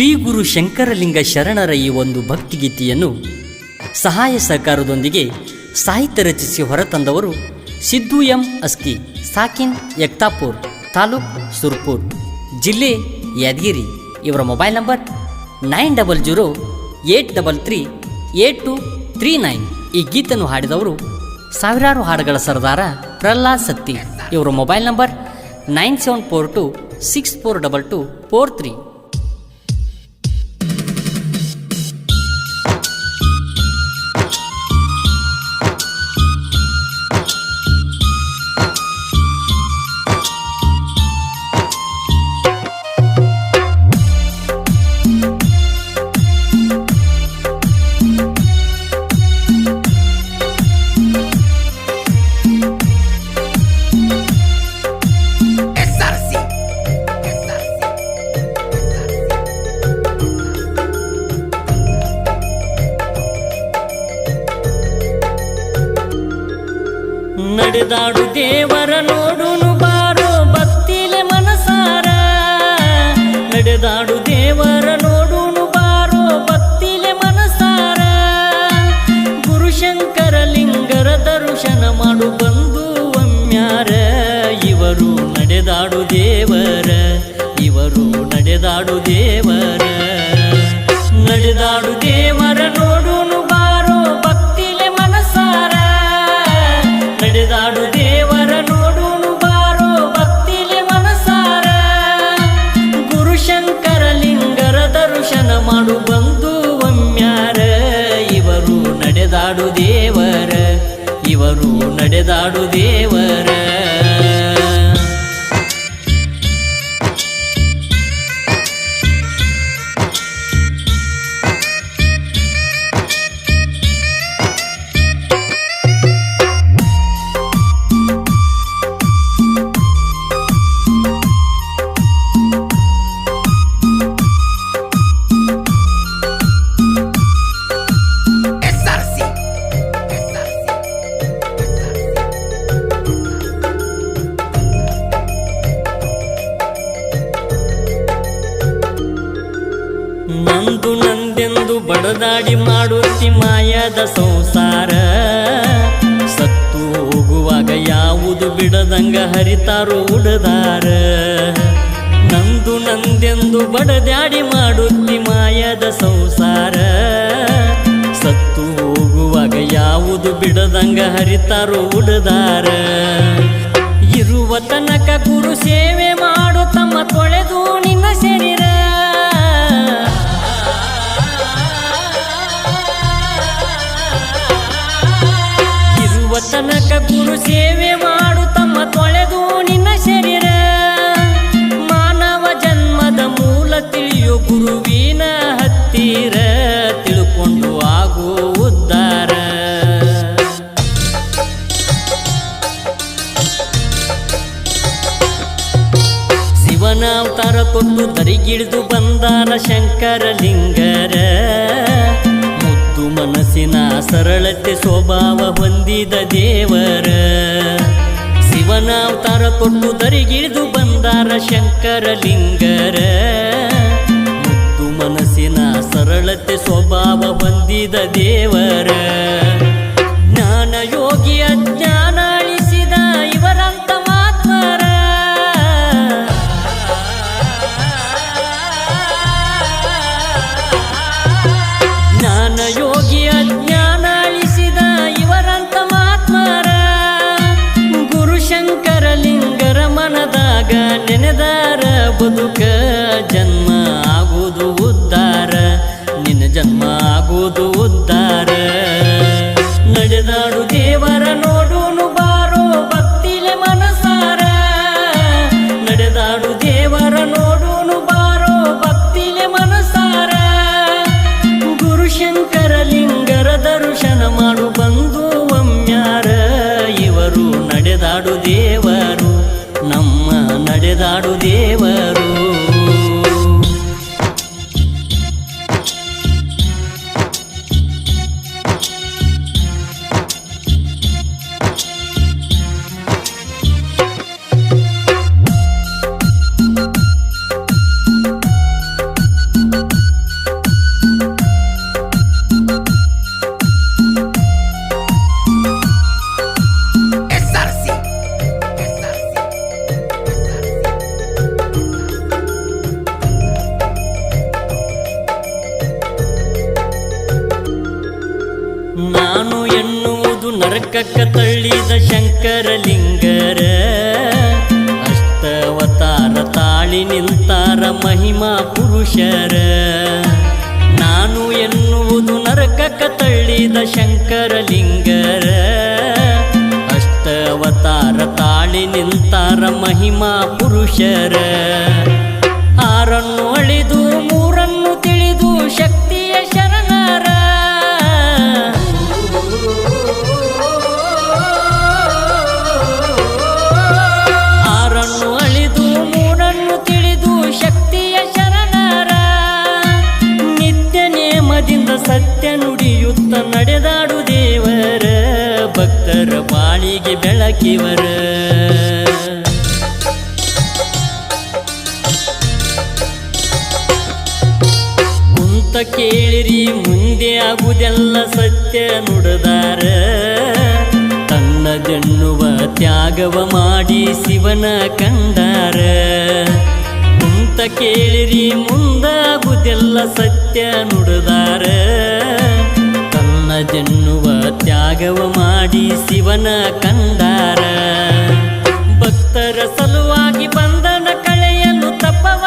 ಶ್ರೀ ಗುರು ಶಂಕರಲಿಂಗ ಶರಣರ ಈ ಒಂದು ಭಕ್ತಿಗೀತೆಯನ್ನು ಸಹಾಯ ಸಹಕಾರದೊಂದಿಗೆ ಸಾಹಿತ್ಯ ರಚಿಸಿ ಹೊರತಂದವರು ಸಿದ್ದು ಎಂ ಅಸ್ಕಿ, ಸಾಕಿನ್ ಯಕ್ತಾಪುರ್ ತಾಲೂಕ್ ಸುರ್ಪುರ್, ಜಿಲ್ಲೆ ಯಾದಗಿರಿ. ಇವರ mobile number nine double zero eight double three eight two three nine. ಈ ಗೀತನ್ನು ಹಾಡಿದವರು ಸಾವಿರಾರು ಹಾಡುಗಳ ಸರದಾರ ಪ್ರಹ್ಲಾದ್ ಸತ್ತಿ. ಇವರ mobile number nine seven four two six four double two four three. ನಡೆದಾಡು ದೇವರ ನಂದೆಂದು ಬಡದಾಡಿ ಮಾಡುತ್ತಿ ಮಾಯದ ಸಂಸಾರ. ಸತ್ತು ಹೋಗುವಾಗ ಯಾವುದು ಬಿಡದಂಗ ಹರಿತಾರೋ ಉಡದಾರ. ನಂದು ನಂದೆಂದು ಬಡದಾಡಿ ಮಾಡುತ್ತಿ ಮಾಯದ ಸಂಸಾರ. ಸತ್ತು ಹೋಗುವಾಗ ಯಾವುದು ಬಿಡದಂಗ ಹರಿತಾರೋ ಉಡದಾರ. ಇರುವ ತನಕ ಗುರು ಸೇವೆ ಮಾಡು ತಮ್ಮ ತನಕ ಗುರು ಸೇವೆ ಮಾಡು, ತಮ್ಮ ತೊಳೆದು ನಿನ್ನ ಶರೀರ. ಮಾನವ ಜನ್ಮದ ಮೂಲ ತಿಳಿಯೋ ಗುರುವಿನ ಹತ್ತಿರ ತಿಳ್ಕೊಂಡು ಆಗೋ ಉದ್ದಾರ. ಶಿವನ ಅವತಾರ ಕೊಟ್ಟು ತರಿಗಿಳಿದು ಬಂದಾನ ಶಂಕರ ಲಿಂಗರ ಮನಸ್ಸಿನ ಸರಳತೆ ಸ್ವಭಾವ ಹೊಂದಿದ ದೇವರ. ಶಿವನ ಅವತಾರ ಕೊಟ್ಟು ತರಿಗಿಳಿದು ಬಂದಾರ ಶಂಕರ ಲಿಂಗರ ಮುದ್ದು ಮನಸ್ಸಿನ ಸರಳತೆ ಸ್ವಭಾವ ಹೊಂದಿದ ದೇವರ. ಬದುಕ ಜನ್ಮ ಶಂಕರಲಿಂಗರ ಅಷ್ಟವತಾರ ತಾಳಿ ನಿಂತಾರ ಮಹಿಮಾ ಪುರುಷರ. ನಾನು ಎನ್ನುವುದು ನರಕಕ ತಳ್ಳಿದ ಶಂಕರಲಿಂಗರ ಅಷ್ಟವತಾರ ತಾಳಿ ನಿಂತಾರ ಮಹಿಮಾ ಪುರುಷರ. ಆರನ್ನು ಅಳಿದು ಮೂರನ್ನು ಸತ್ಯ ನುಡಿಯುತ್ತ ನಡೆದಾಡು ದೇವರ ಭಕ್ತರ ಬಾಳಿಗೆ ಬೆಳಕಿವರ. ಕುಂತ ಕೇಳಿರಿ, ಮುಂದೆ ಆಗುದೆಲ್ಲ ಸತ್ಯ ತನ್ನ ತನ್ನದೆನ್ನುವ ತ್ಯಾಗವ ಮಾಡಿ ಶಿವನ ಕಂಡಾರ. ಕುಂತ ಕೇಳಿರಿ, ಮುಂದಾಗುದೆಲ್ಲ ಸತ್ಯ ನುಡಿದಾರ. ತನ್ನದೆನ್ನುವ ತ್ಯಾಗವ ಮಾಡಿ ಶಿವನ ಕಂಡಾರ. ಭಕ್ತರ ಸಲುವಾಗಿ ಬಂದನ ಕಳೆಯಲು ತಪ್ಪವ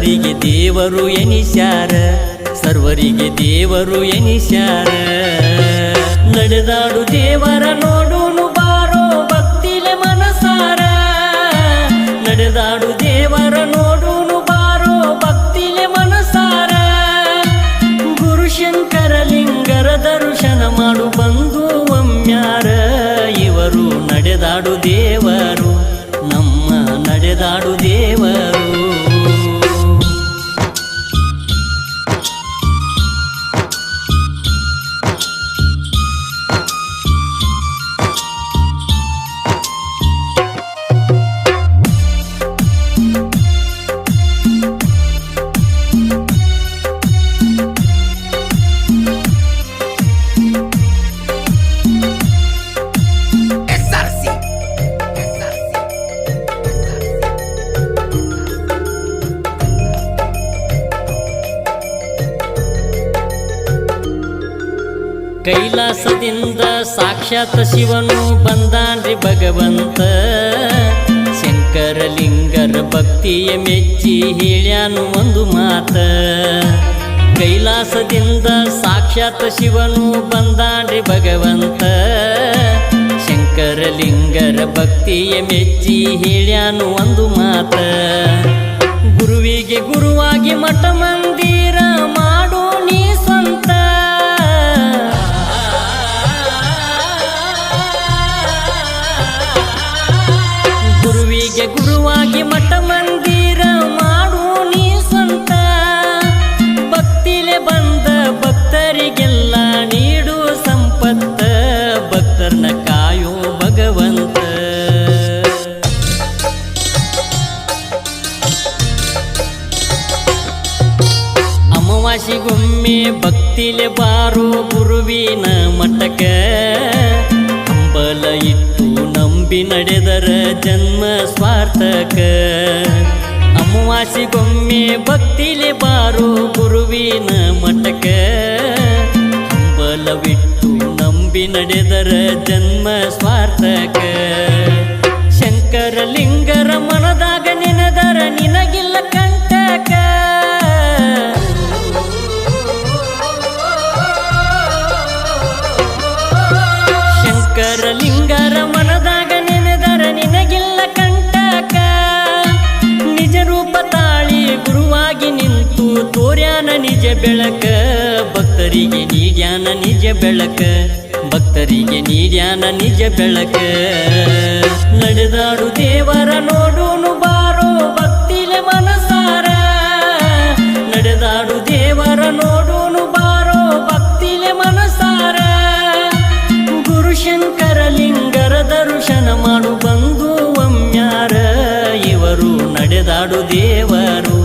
ಸರ್ವರಿಗೆ ದೇವರು ಎನಿಸ್ಯಾರ ಸರ್ವರಿಗೆ ದೇವರು ಎನಿಸ್ಯಾರ. ನಡೆದಾಡು ದೇವರ ನೋಡುನು ಕೈಲಾಸದಿಂದ ಸಾಕ್ಷಾತ್ ಶಿವನು ಬಂದಾನ್ರಿ ಭಗವಂತ. ಶಂಕರಲಿಂಗರ ಭಕ್ತಿಯ ಮೆಚ್ಚಿ ಹೇಳ್ಯಾನು ಒಂದು ಮಾತ. ಕೈಲಾಸದಿಂದ ಸಾಕ್ಷಾತ್ ಶಿವನು ಬಂದಾನ್ರಿ ಭಗವಂತ. ಶಂಕರಲಿಂಗರ ಭಕ್ತಿಯ ಮೆಚ್ಚಿ ಹೇಳ್ಯಾನು ಒಂದು ಮಾತ. ಗುರುವಿಗೆ ಗುರುವಾಗಿ ಮಠ ಸ್ವಾರ್ಥಕ ಅಮಾವಾಸಿಗೊಮ್ಮೆ ಭಕ್ತಿಲಿ ಬಾರು ಗುರುವಿನ ಮಠಕ. ಬಲವಿಟ್ಟು ನಂಬಿ ನಡೆದರ ಜನ್ಮ ಸ್ವಾರ್ಥಕ. ಶಂಕರಲಿಂಗರ ಮನದಾಗ ನಿನದರ ನಿನಗಿಲ್ಲ ಕಂಟಕ. ಶಂಕರಲಿಂಗರ ಮನದಾಗ ಗುರುವಾಗಿ ನಿಂತು ತೋರ್ಯಾನ ನಿಜ ಬೆಳಕ. ಭಕ್ತರಿಗೆ ನೀಡ್ಯಾನ ನಿಜ ಬೆಳಕ. ಭಕ್ತರಿಗೆ ನೀಡ್ಯಾನ ನಿಜ ಬೆಳಕ. ನಡೆದಾಡು ದೇವರ ನೋಡೋನು ಬಾರೋ ಭಕ್ತಿಲೆ ಮನಸಾರ. ನಡೆದಾಡು ದೇವರ ನೋಡೋನು ಬಾರೋ ಭಕ್ತಿಲೆ ಮನಸಾರ. ಗುರು ಶಂಕರ ಲಿಂಗರ ದರ್ಶನ ಮಾಡು ಬಂದು ಒಮ್ಮ್ಯಾರ ಇವರು ನಡೆದಾಡು ದೇವರು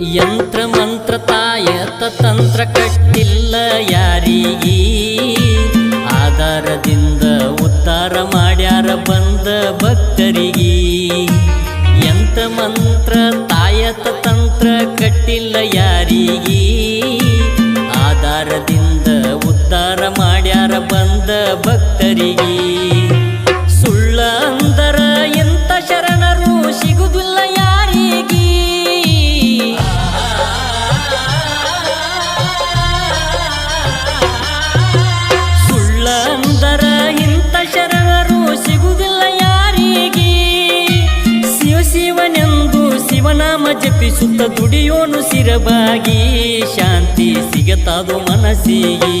ಯಂತ್ರ ಮಂತ್ರ ತಾಯತ ತಂತ್ರ ಕಟ್ಟಿಲ್ಲ ಯಾರಿಗಿ? ಆಧಾರದಿಂದ ಉದ್ಧಾರ ಮಾಡ್ಯಾರ ಬಂದ ಭಕ್ತರಿಗೀ. ಯಂತ್ರ ಮಂತ್ರ ತಾಯತ ತಂತ್ರ ಕಟ್ಟಿಲ್ಲ ಯಾರಿಗಿ? ಆಧಾರದಿಂದ ಉದ್ಧಾರ ಮಾಡ್ಯಾರ ಬಂದ ಭಕ್ತರಿಗೀ. ಜಪಿಸುತ್ತ ದುಡಿಯೋನು ಸಿರಬಾಗಿ, ಶಾಂತಿ ಸಿಗತಾದು ಮನಸ್ಸಿಗೆ.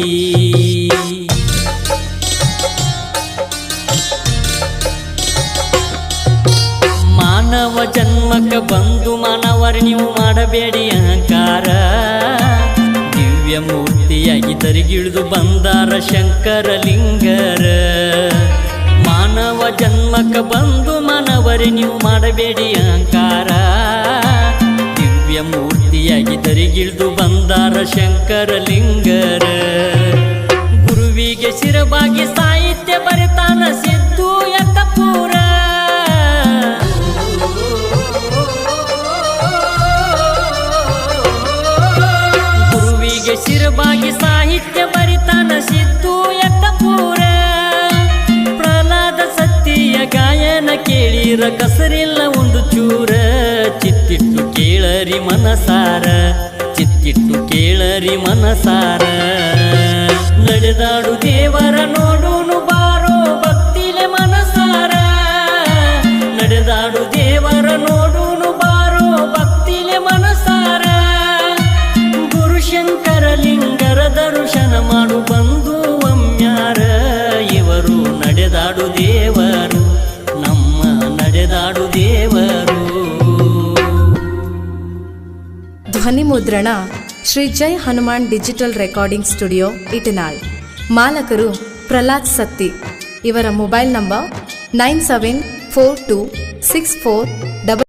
ಮಾನವ ಜನ್ಮಕ್ಕ ಬಂದು ಮಾನವರ, ನೀವು ಮಾಡಬೇಡಿ ಅಹಂಕಾರ. ದಿವ್ಯ ಮೂರ್ತಿಯಾಗಿ ತರಿಗಿಳಿದು ಬಂದಾರ ಶಂಕರ ಲಿಂಗರ ಮಾನವ ಜನ್ಮಕ್ಕ ಬಂದು ಮಾನವರೇ, ನೀವು ಮಾಡಬೇಡಿ ಅಹಂಕಾರ. ತರಿಗಿಳಿದು ಬಂದಾರ ಶಂಕರ ಲಿಂಗರ ಗುರುವಿಗೆ ಶಿರಬಾಗಿ ಸಾಹಿತ್ಯ ಬರೆತಾನ ಸಿದ್ದು ಯಕ್ಕಪೂರ ಗುರುವಿಗೆ ಶಿರಬಾಗಿ ಸಾಹಿತ್ಯ ಬರಿತಾನ ಸಿದ್ದು ಯಕ್ಕಪೂರ ಪ್ರಹ್ಲಾದ ಸತ್ಯ ಗಾಯನ ಕೇಳಿರ ಕಸರಿಲ್ಲ ಒಂದು ಚೂರ. ಚಿತ್ತಿಟ್ಟು ಕೇಳರಿ ಮನಸಾರ ಚಿತ್ತಿಟ್ಟು ಕೇಳರಿ ಮನಸಾರ. ನಡೆದಾಡು ದೇವರ ನೋಡುನು ಮುದ್ರಣ Shri Jai Hanuman digital recording studio, Itnal. ಮಾಲಕರು Prahlad Satti. ಇವರ mobile number nine seven four two six four double